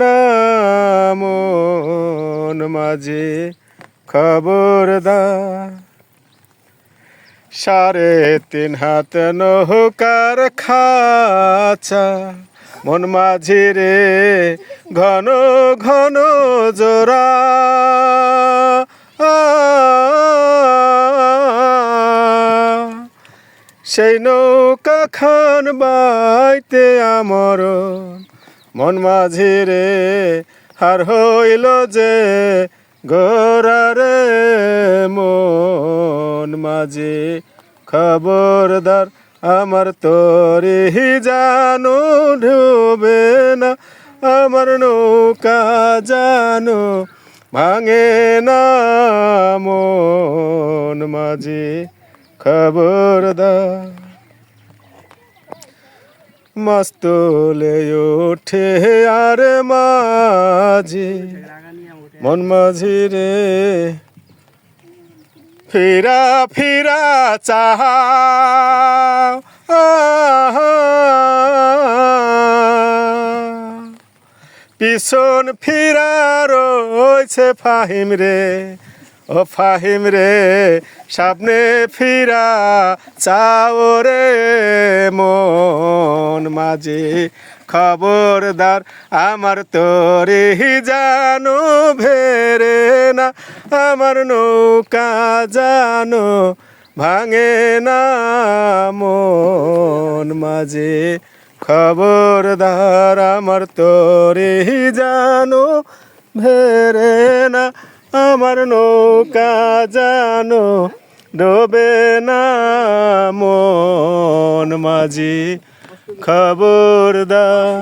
না মন মাঝে খবরদার। সাড়ে তিন হাত নৌকার খাচা, মন মাঝি রে ঘন ঘন জোড়া। সেই নৌকা খান বাইতে আমর মন মাঝি রে, হার হইল যে গোরারে মন মাঝি খবরদার আমার তোরে জানো ডুবে না, আমার নৌকা জানো ভাঙে না, মন মাঝি খবরদার। মস্তলে ওঠে আর মাঝি। মন মাঝি রে ফিরা ফিরা, চাহা। পিছন ফিরা রয়েছে ফাহিম রে। ও ফাহিম রে, সামনে ফিরা, চাও রে মন মাঝে। খবরদার আমার তোরে জানো, ভেরে না, আমার নৌকা জানো, ভাঙে না মন মাঝে। খবরদার আমার তোরে জানো, ভেরে না আমার নৌকা জানো ডোবে না মন মাঝি খবরদার।